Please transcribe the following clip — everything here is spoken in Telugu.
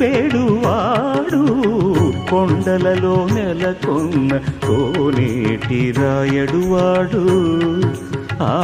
చూపెడువాడు కొండలలో నెలకొన్న కోనేటి రాయడువాడు. ఆ